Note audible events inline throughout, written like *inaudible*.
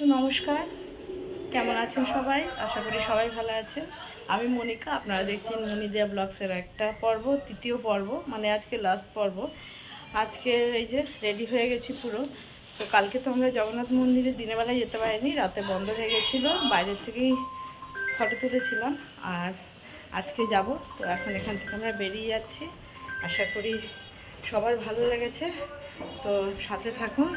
তো নমস্কার। কেমন আছেন সবাই? আশা করি সবাই ভালো আছেন। আমি মনিকা, আপনারা দেখছেন মনিদিয়া ব্লগসের একটা পর্ব, তৃতীয় পর্ব মানে আজকে লাস্ট পর্ব। আজকে এই যে রেডি হয়ে গেছি পুরো। তো কালকে তো আমরা জগন্নাথ মন্দিরে দিনের বেলায় যেতে পারিনি, রাতে বন্ধ হয়ে গেছিল, বাইরের থেকেই ফটো তুলেছিলাম, আর আজকে যাব। তো এখন এখান থেকে আমরা বেরিয়ে যাচ্ছি। আশা করি সবার ভালো লেগেছে। তো সাথে থাকুন।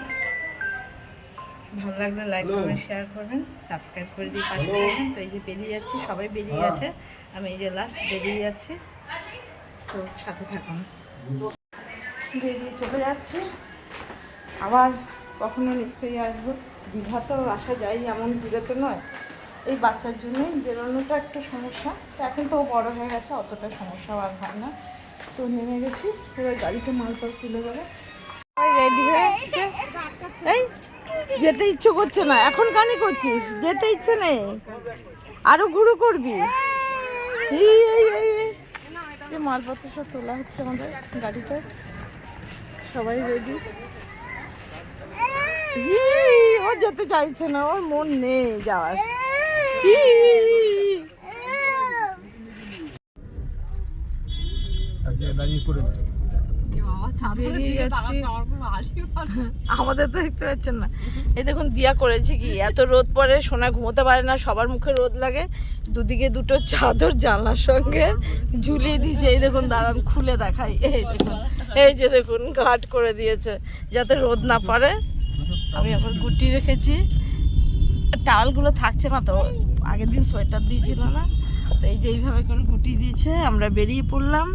ভালো লাগলে লাইক কমেন্ট শেয়ার করবেন। সাবস্ক্রাইব করে দিয়ে পাশে থাকবেন। তো এই যে বেরিয়ে যাচ্ছি সবাই বেরিয়ে গেছে। আমি এই যে লাস্ট বেরিয়ে যাচ্ছি। তো সাথে থাকুন। বেরিয়ে চলে যাচ্ছি। আবার কখনো নিশ্চয়ই আসব। দীঘা তো আসা যায় এমন দূরে তো নয়। এই বাচ্চার জন্যই বেরোনোটা একটু সমস্যা। তো এখন তো বড় হয়ে গেছে অতটা সমস্যা আর হয় না। তো নেমে গেছি। এবার গাড়িতে মালপত্র তুলে দেবো। রেডি হয়ে। এই যেতে ইচ্ছে করছে না। এখন কানি করছিস? যেতে ইচ্ছে নেই। আরও ঘুরু করবি। এই, এই, এই, এই। যে মালপত্র সব তোলা হচ্ছে আমাদের গাড়িতে। সবাই রেডি ও যেতে চাইছে না ওর মন নেই যাওয়ার। দাঁড়িয়ে করে *laughs* আমাদের তো দেখতে পাচ্ছেন না। এই দেখুন দিয়া করেছে কি? এত রোদ পড়ে সোনা ঘুমোতে পারে না সবার মুখে রোদ লাগে। দুদিকে দুটো চাদর জানলার সঙ্গে ঝুলিয়ে দিয়েছে। এই দেখুন দাঁড়ান খুলে দেখাই। এই দেখুন এই যে দেখুন ঘাট করে দিয়েছে যাতে রোদ না পড়ে। আমি এখন গুটি রেখেছি। টাওয়ালগুলো থাকছে না তো আগের দিন সোয়েটার দিয়েছিল না। তো এই যে এইভাবে করে গুটি দিয়েছে আমরা বেরিয়ে পড়লাম।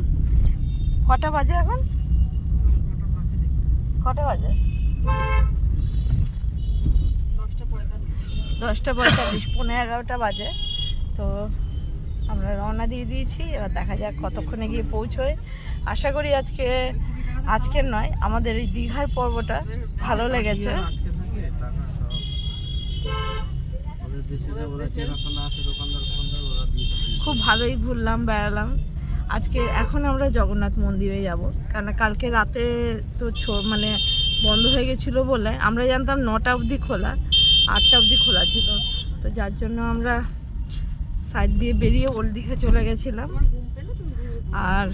কটা বাজে এখন? কটা বাজে? দশটা পঁয়তাল্লিশ। পনেরো এগারোটা বাজে। তো আমরা রওনা দিয়ে দিয়েছি এবার দেখা যাক কতক্ষণে গিয়ে পৌঁছোয় আশা করি আজকে আজকের নয় আমাদের এই দীঘার পর্বটা ভালো লেগেছে। খুব ভালোই ঘুরলাম বেড়ালাম। আজকে এখন আমরা জগন্নাথ মন্দিরে যাব। কারণ কালকে রাতে তো মানে বন্ধ হয়ে গেছিল বলে আমরা জানতাম নটা অবধি খোলা, আটটা অবধি খোলা ছিল। তো যার জন্য আমরা সাইড দিয়ে বেরিয়ে ওল্ড দিঘা চলে গেছিলাম। আর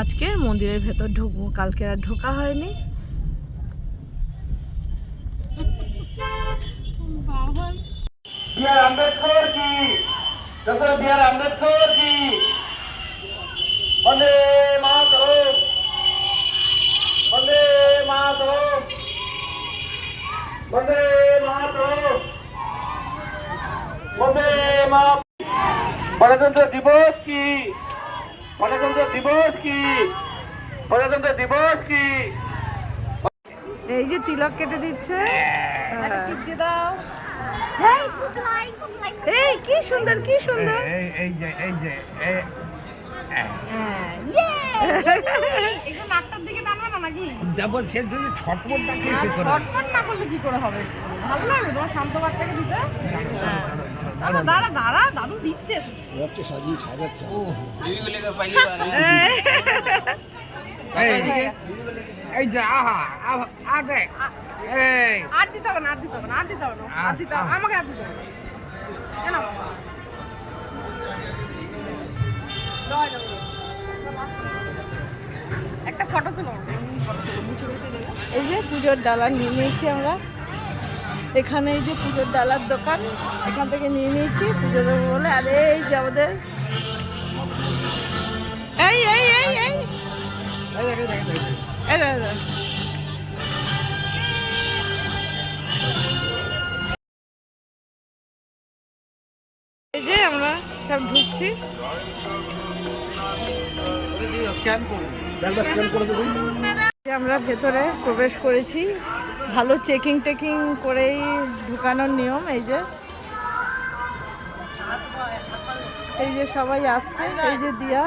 আজকে মন্দিরের ভেতর ঢুকবো, কালকে আর ঢোকা হয়নি। আম্বেদকর কি? আম্বেদকর কি? বন্দে মাতরম। বন্দে মাতরম। বন্দে মাতরম। বন্দে মা প্রজাতন্ত্র দিবস কি? প্রজাতন্ত্র দিবস কি? প্রজাতন্ত্র দিবস কি? এই যে তিলক কেটে দিচ্ছে। হ্যাঁ। এই কি সুন্দর কি সুন্দর। এই যে এই যে না নাকি? তারপর সে যদি ছটপটটা খেয়েছে করে? ছটফট না করলে কি করে হবে? ভালো লাগবে তোমার শান্ত বাচ্চাকে দিতে? দাঁড়া দাঁড়া দাঁড়া দাদু দিচ্ছে। ভাবছে সাজিয়ে সাজাচ্ছে। এই এই যে আহা আহা আগে এই। আর দিতে হবে না আর দিতে হবে না আর দিতে হবে না আর দিতে হবে আমাকে আর দিতে হবে কেন? একটা ফটো এই যে পুজোর ডালা নিয়ে নিয়েছি আমরা। এখানে এই যে পুজোর ডালার দোকান, এখান থেকে নিয়ে নিয়েছি, পুজো দেবো বলে। আর এই যে আমাদের এই এই এই এই। এই যে আমরা সব ঢুকছি। স্ক্যান করুন। ব্যাগটা স্ক্যান করে দেবেন। আমরা ভেতরে প্রবেশ করেছি। ভালো চেকিং টেকিং করেই ঢুকানোর নিয়ম এই যে। এই যে সবাই আসছে এই যে দিয়া।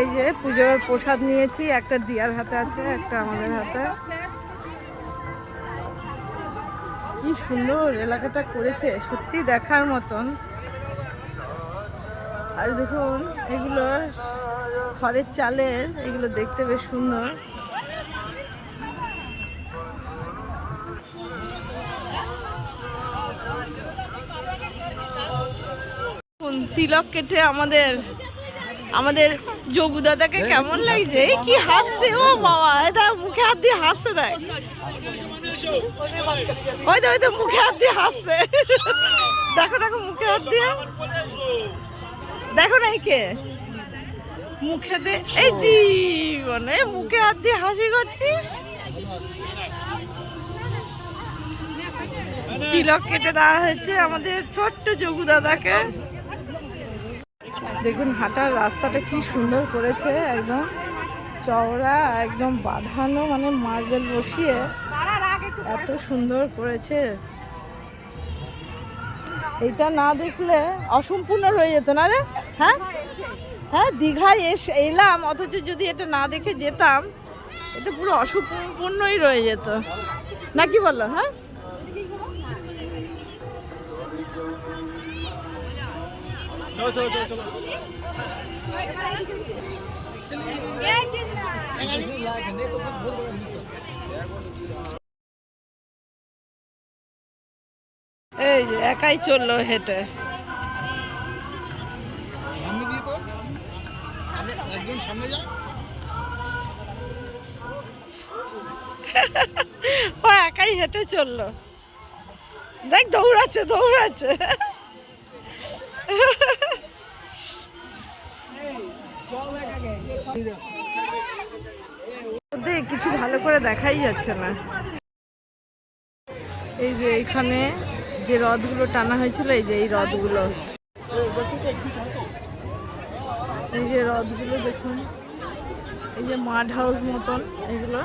এই যে পুজোর প্রসাদ নিয়েছি একটা দিয়ার হাতে আছে একটা আমাদের হাতে। কি সুন্দর এলাকাটা করেছে সত্যি দেখার মতন। আর দেখুন, এগুলো খড়ের চালের, এগুলো দেখতে বেশ সুন্দর। তিলক কেটে আমাদের আমাদের যোগু দাদাকে কেমন লাগছে? এই কি হাসছে, ও বাবা এটা মুখে হাত দিয়ে হাসছে দেখ ওই তো ওই তো, মুখে হাত দিয়ে হাসছে। দেখো দেখো, মুখে হাত দিয়ে। দেখো না কে মুখে দে এই জীবন মুখে হাত দিয়ে হাসি করছিস? তিলক কেটে দেওয়া হয়েছে আমাদের ছোট্ট যোগু দাদাকে। দেখুন হাঁটার রাস্তাটা কি সুন্দর করেছে একদম চওড়া একদম বাঁধানো মানে মার্বেল বসিয়ে এত সুন্দর করেছে। এটা না দেখলে অসম্পূর্ণ রয়ে যেত না রে হ্যাঁ হ্যাঁ দীঘায় এসে এলাম অথচ যদি এটা না দেখে যেতাম এটা পুরো অসম্পূর্ণই রয়ে যেত না কি বলো হ্যাঁ চলো এই যে একাই চলল হেঁটে। ও একাই হেঁটে চলল। দেখ দৌড়াচ্ছে দৌড়াচ্ছে। কিছু ভালো করে দেখাই যাচ্ছে না। এই যে এখানে যে রথগুলো টানা হয়েছিল, এই যে এই রথগুলো। এই যে রথগুলো দেখুন, এই যে মাড হাউস মতন এগুলো।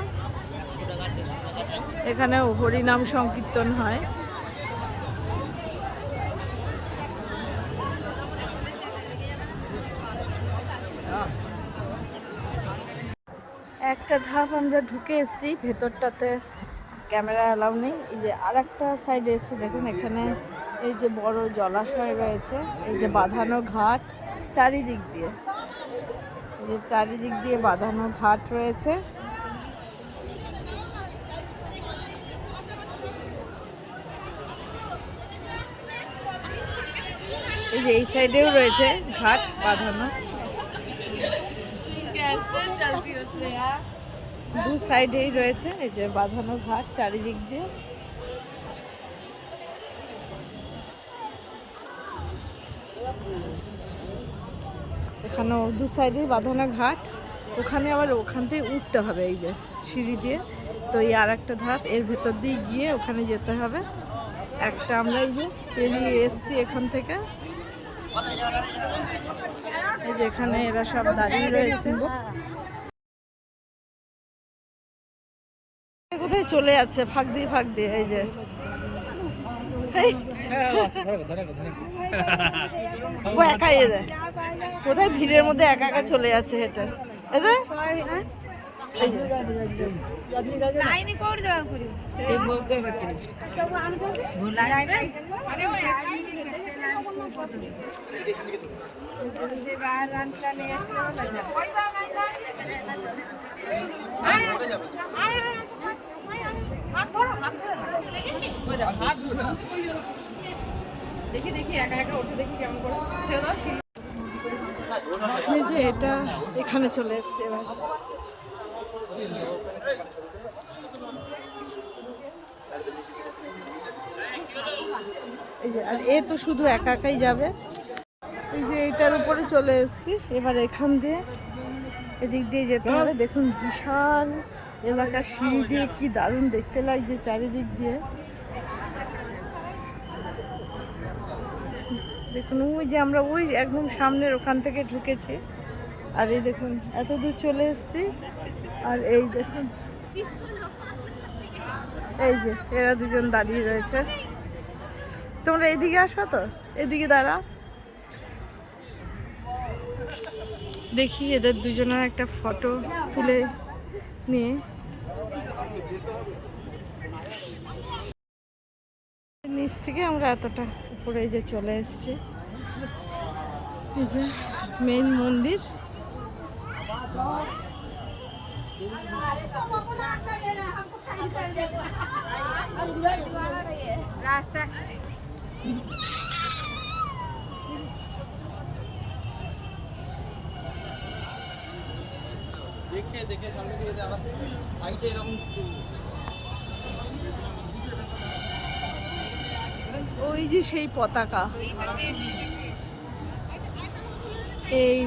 এখানে হরিনাম সংকীর্তন হয়। একটা ধাপ আমরা ঢুকে এসেছি ভেতরটাতে। ক্যামেরা অ্যালাউ নেই। এই যে আর একটা সাইডে এসেছি দেখুন, এখানে এই যে বড় জলাশয় রয়েছে, এই যে বাঁধানো ঘাট চারিদিক দিয়ে। এই যে চারিদিক দিয়ে বাঁধানো ঘাট রয়েছে। এই যে এই সাইডেও রয়েছে ঘাট বাঁধানো। দু সাইডেই রয়েছে, এই যে বাঁধানো ঘাট চারিদিক দিয়ে। এখানেও দু সাইডেই বাঁধানো ঘাট, ওখানে আবার ওখান থেকে উঠতে হবে, এই যে সিঁড়ি দিয়ে। তো এই আর একটা ধাপ, এর ভেতর দিয়ে গিয়ে ওখানে যেতে হবে। একটা আমরা এই যে পেরিয়ে এসছি এখান থেকে। এই যে এখানে এরা সব দাঁড়িয়ে রয়েছে। কোথায় চলে যাচ্ছে? ফাঁক দিয়ে ফাঁক দিয়ে এই যে। ও একাই এদের কোথায় ভিড়ের মধ্যে একা একা চলে যাচ্ছে হেঁটে? এদের এই যে, যে এটা এখানে চলে এসছে এবার। এই যে, আর এ তো শুধু একা একাই যাবে। এই যে এটার উপরে চলে এসেছি, এবার এখান দিয়ে এদিক দিয়ে যেতে হবে। দেখুন, বিশাল এলাকার সিঁড়ি দিয়ে কি দারুণ দেখতে লাগছে চারিদিক দিয়ে। দেখুন, ওই যে আমরা ওই একদম সামনের ওখান থেকে ঢুকেছি। আর এই দেখুন, এত দূর চলে এসেছি। আর এই দেখুন, এই যে এরা দুজন দাঁড়িয়ে রয়েছে। তোমরা এদিকে আসো তো, এদিকে দাঁড়া দেখি এদের দুজনের একটা ফটো তুলে নিয়ে। নিচ থেকে আমরা এতটা উপরে যে চলে এসেছি। এই যে মেন মন্দির। দেখে দেখে সামনে আবার সাইডে এরকম ওই যে সেই পতাকা। এই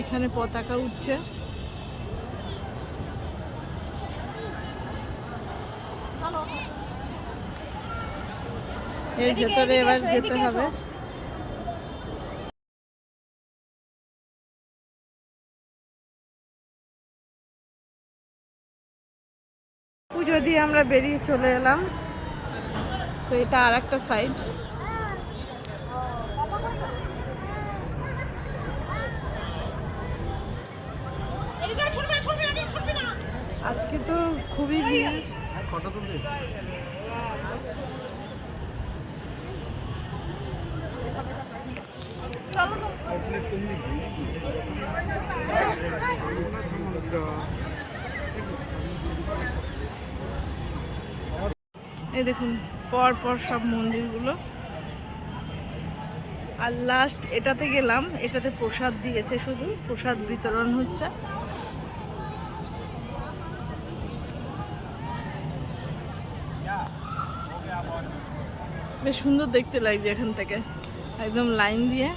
এখানে পতাকা উঠছে। এর ভেতরে এবার যেতে হবে। পুজো দিয়ে আমরা বেরিয়ে চলে এলাম। তো এটা আর একটা সাইড আজকে তো খুবই ভিড়। এই দেখুন, পর পর সব মন্দিরগুলো। আর লাস্ট এটাতে গেলাম, এটাতে প্রসাদ দিয়েছে শুধু, প্রসাদ বিতরণ হচ্ছে। বেশ সুন্দর দেখতে লাগছে এখান থেকে, একদম লাইন দিয়ে।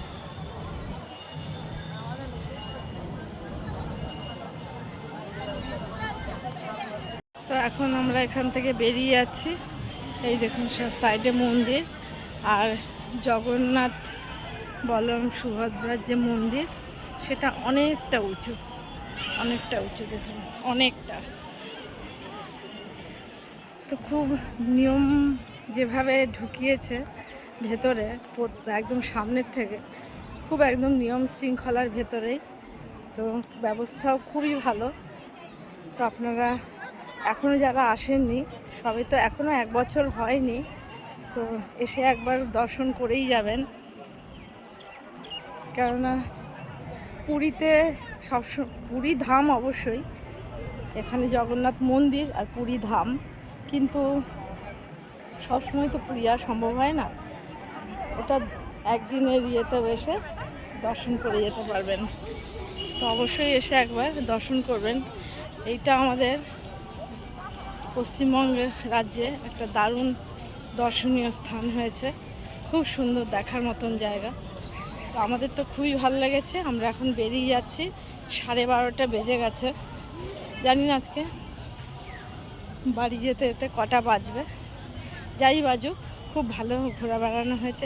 তো এখন আমরা এখান থেকে বেরিয়ে যাচ্ছি। এই দেখুন সব সাইডে মন্দির আর জগন্নাথ বলরাম সুভদ্রার যে মন্দির, সেটা অনেকটা উঁচু অনেকটা উঁচু দেখুন, অনেকটা। তো খুব নিয়ম যেভাবে ঢুকিয়েছে ভেতরে একদম সামনের থেকে, খুব একদম নিয়ম শৃঙ্খলার ভেতরেই, তো ব্যবস্থাও খুবই ভালো। তো আপনারা এখনও যারা আসেননি সবে তো এখনও এক বছর হয়নি, তো এসে একবার দর্শন করেই যাবেন। কেননা পুরীতে সব পুরী ধাম অবশ্যই, এখানে জগন্নাথ মন্দির আর পুরী ধাম, কিন্তু সবসময় তো পুরী আর সম্ভব হয় না। এটা একদিনের ইয়েতে এসে দর্শন করে যেতে পারবেন। তো অবশ্যই এসে একবার দর্শন করবেন। এইটা আমাদের পশ্চিমবঙ্গ রাজ্যে একটা দারুণ দর্শনীয় স্থান হয়েছে। খুব সুন্দর দেখার মতন জায়গা। তো আমাদের তো খুবই ভালো লেগেছে। আমরা এখন বেরিয়ে যাচ্ছি। সাড়ে বারোটা বেজে গেছে। জানি না আজকে বাড়ি যেতে যেতে কটা বাজবে। যাই বাজুক, খুব ভালো ঘোরা বেড়ানো হয়েছে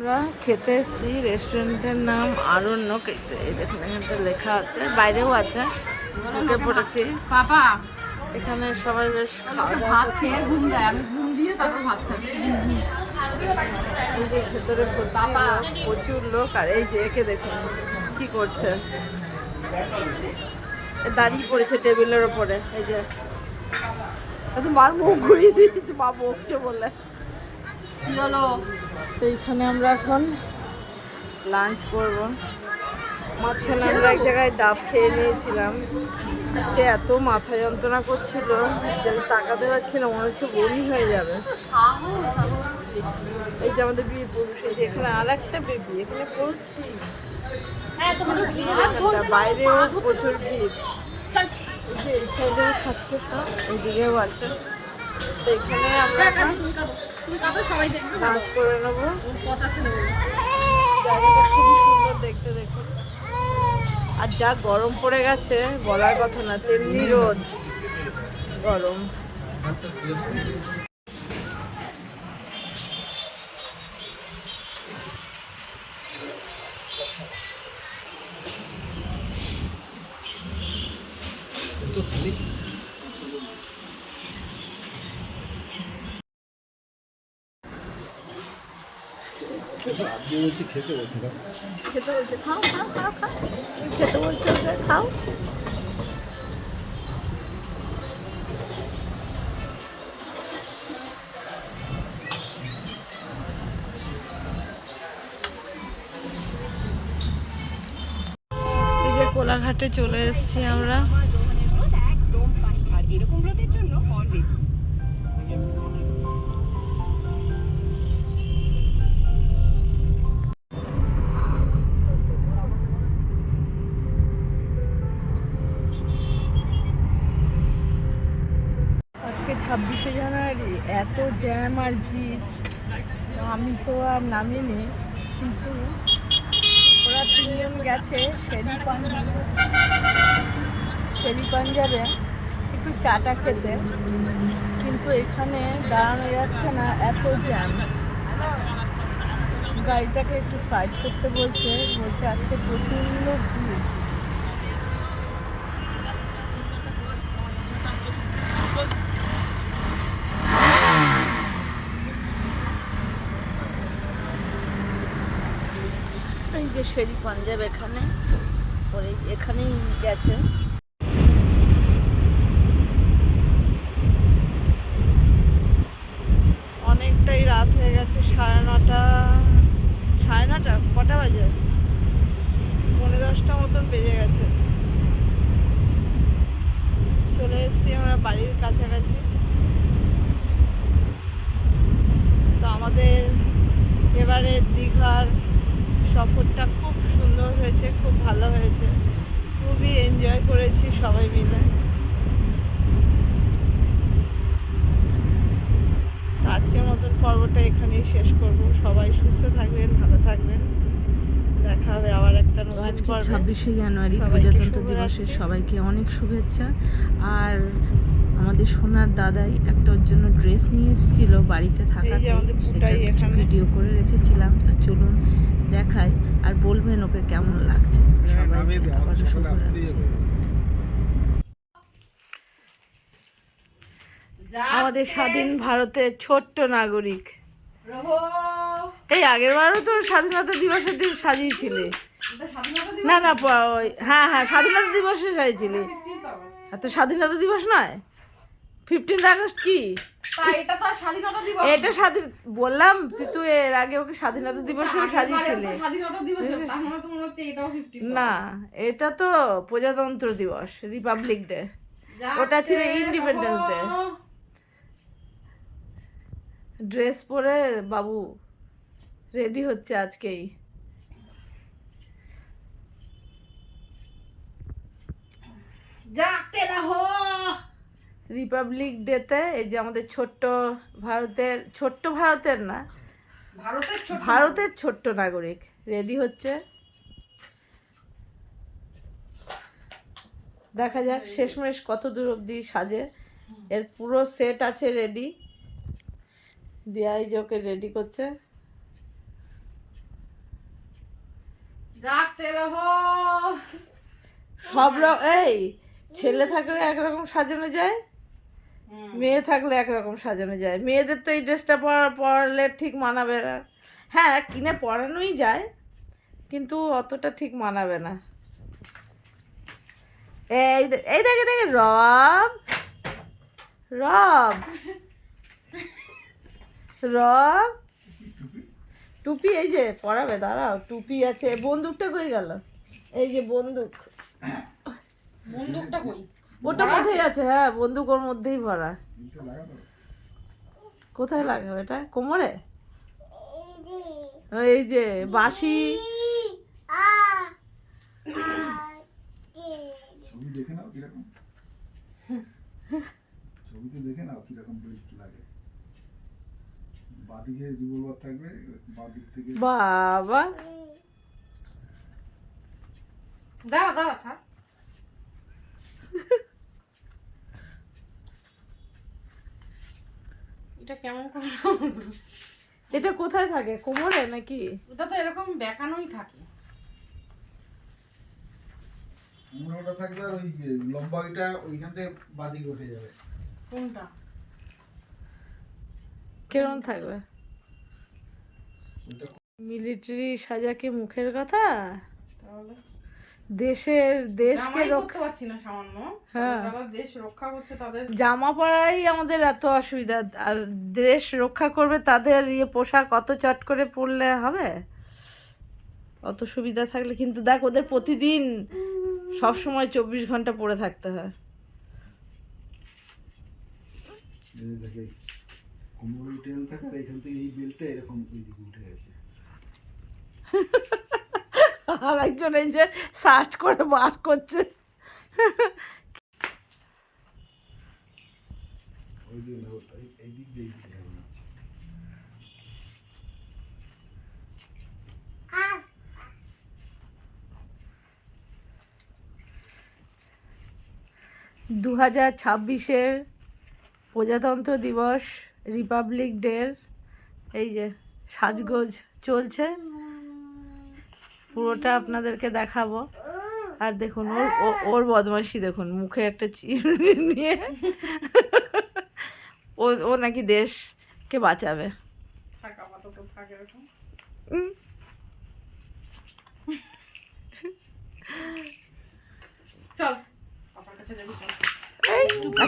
আমরা খেতে এসেছি রেস্টুরেন্টের নাম আরণ্যক দেখুন এখানটা লেখা আছে বাইরেও আছে। ঢুকে পড়েছি। বাবা এখানে সবাই বেশ ভাত খেয়ে ঘুম দেয়। আমি ঘুম দিয়ে তারপর ভাত খাচ্ছি ভেতরে প্রচুর লোক আর এই যে একে দেখুন কি করছে। দাঁড়িয়ে পড়েছে টেবিলের ওপরে। এই যে মার মুখ ঘুরিয়ে দিয়েছে মা বকছে বলে। তো এইখানে আমরা এখন লাঞ্চ করব। মাঝখানে আমরা এক জায়গায় ডাব খেয়ে নিয়েছিলাম। আজকে এত মাথা যন্ত্রণা করছিল যে আমি তাকাতে পারছি না মনে হচ্ছে বমি হয়ে যাবে। এই যে আমাদের বিয়ে পুরুষ এই যে এখানে আর একটা বেবি এখানে ভর্তি বাইরেও প্রচুর ভিড়। এই সাইডেও খাচ্ছে সব এইদিকেও আছে। তো এখানে আমরা সুন্দর দেখতে আর যা গরম পড়ে গেছে বলার কথা না তেমনি রোদ। গরম। খেতে বলছে খেতে বলছে খাও খাও খাও খাও খেতে বলছে খাও কোলাঘাটে চলে এসেছি আমরা আজকে ছাব্বিশে জানুয়ারি, এত জ্যাম আর ভিড়। আমি তো আর নামিনি, কিন্তু ওরা তিনজন গেছে, শেরি পাঞ্জাব। শেরি পাঞ্জাবে একটু চাটা খেতে, কিন্তু এখানে দাঁড়ানো যাচ্ছে না, এত জ্যাম গাড়িটাকে একটু সাইড করতে বলছে বলছে আজকে প্রচণ্ড ভিড়। যে শেরি পাঞ্জাব এখানে। ওরে এখানেই গেছে। অনেকটাই রাত হয়ে গেছে, সাড়ে নটা সাড়ে নটা, কটা বাজে? পৌনে দশটা মতন বেজে গেছে। চলে এসেছি আমরা বাড়ির কাছাকাছি। তো আমাদের এবারে দীঘার সফরটা খুব সুন্দর হয়েছে খুব ভালো হয়েছে। খুবই এনজয় করেছি সবাই মিলে। তো আজকের মতন পর্বটা এখানেই শেষ করব। সবাই সুস্থ থাকবেন ভালো থাকবেন। দেখা হবে আবার একটা নতুন আজকে ছাব্বিশে জানুয়ারি প্রজাতন্ত্র। দিবসের সবাইকে অনেক শুভেচ্ছা। আর আমাদের সোনার দাদাই একটা ওর জন্য ড্রেস নিয়ে এসেছিল বাড়িতে থাকাতে সেটা কিছু ভিডিও করে রেখেছিলাম। তো চলুন দেখাই আর বলবেন ওকে কেমন লাগছে। তো হ্যাঁ, আবারও আমাদের শুভরাত্রি আমাদের স্বাধীন ভারতের ছোট্ট নাগরিক। এই আগের বারও তো স্বাধীনতা দিবসের দিন সাজিয়েছিলে। এটা স্বাধীনতা দিবস? না না ওই হ্যাঁ হ্যাঁ স্বাধীনতা দিবসে সাজিয়েছিলে। আর তো স্বাধীনতা দিবস নয়? ফিফটিন্থ আগস্ট কি? এটা স্বাধীন বললাম তুই তো এর আগে ওকে স্বাধীনতা দিবসে সাজিয়েছিলে। মানে না এটা তো প্রজাতন্ত্র দিবস রিপাবলিক ডে ওটা ছিল ইন্ডিপেন্ডেন্স ডে ড্রেস পরে বাবু রেডি হচ্ছে আজকেই। জাগতে রহো রিপাবলিক ডেতে এই যে আমাদের ছোট্ট ভারতের ছোট্ট ভারতের না ভারতের ভারতের ছোট্ট নাগরিক। রেডি হচ্ছে? দেখা যাক শেষমেশ কত দূর অবধি সাজে। এর পুরো সেট আছে রেডি দিয়াই যে ওকে রেডি করছে। সব রকম এই ছেলে থাকলে একরকম সাজানো যায়? মেয়ে থাকলে একরকম সাজানো যায়। মেয়েদের তো এই ড্রেসটা পরলে ঠিক মানাবে না। হ্যাঁ কিনে পরানোই যায় কিন্তু অতটা ঠিক মানাবে না। এই এই দেখে দেখে রব! রব! রব! টুপি এই যে পরাবে দাঁড়াও টুপি আছে বন্দুকটা কই গেল? এই যে বন্দুক। বন্দুকটা কই? ওটার মধ্যেই আছে? হ্যাঁ বন্দুক ওর মধ্যেই ভরা। কোথায় লাগাবে এটা? কোমরে? এই যে বাঁশি। দেখে নাও কীরকম। ছবিতে দেখে নাও কীরকম বেস্ট লাগে। বাদিকে রিভলভার থাকবে বাদিক থেকে বাবা। দাঁড়া দাঁড়া ছাড়। এটা কেমন করে? এটা কোথায় থাকে? কোমরে নাকি? ওটা তো এরকম বেঁকানোই থাকে। থাকবে আর ওই লম্বা ওইটা ওইখান থেকে বাদিকে উঠে যাবে। কোনটা? কেমন থাকবে? মিলিটারি সাজাকে মুখের কথা? তাহলে? দেশের দেশকে রক্ষা পারছি না সামান্য। হ্যাঁ। যারা দেশ রক্ষা করছে তাদের জামা পরাই আমাদের এত অসুবিধা। আর দেশ রক্ষা করবে তাদের ইয়ে পোশাক অত চট করে পরলে হবে? অত সুবিধা থাকলে। কিন্তু দেখ ওদের প্রতিদিন সব সময় চব্বিশ ঘণ্টা পরে থাকতে হয়। থাকে এখান থেকে এই বেলটা এরকম উঠে গেছে। *laughs* আর একজন এই যে সার্চ করে বার করছে। দু হাজার ছাব্বিশের প্রজাতন্ত্র দিবস রিপাবলিক ডের এই যে সাজগোজ চলছে। পুরোটা আপনাদেরকে দেখাবো। আর দেখুন ওর ও- ওর বদমাইশি দেখুন মুখে একটা চিরুনি নিয়ে। ও ও নাকি দেশকে বাঁচাবে।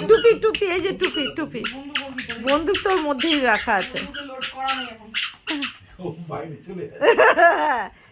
টুপি টুপি এই যে টুপি টুপি। বন্দুক তোর মধ্যেই রাখা আছে। *laughs*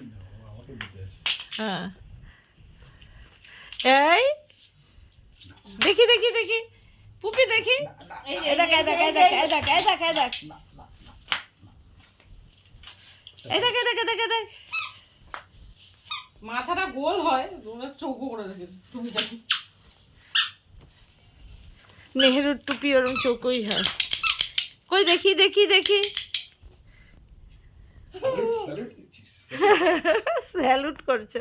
হ্যাঁ। এই। দেখি দেখি দেখি। পুপি দেখি। এই দেখ এই দেখ এই দেখ এই দেখ এই দেখ এই দেখ। এই দেখ এই দেখ এই দেখ এই দেখ। মাথাটা গোল হয় ওরা চৌকো করে রেখেছে। টুপিটা নেহেরুর টুপি ওরম চোখই হয়। কই দেখি দেখি দেখি স্যালুট স্যালুট দিচ্ছিস স্যালুট করছে।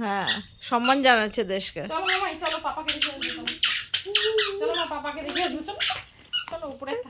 হ্যাঁ সম্মান জানাচ্ছে দেশকে। চলো চলো, পাপাকে দেখে চলো। পাপাকে দেখে চলো। উপরে একটা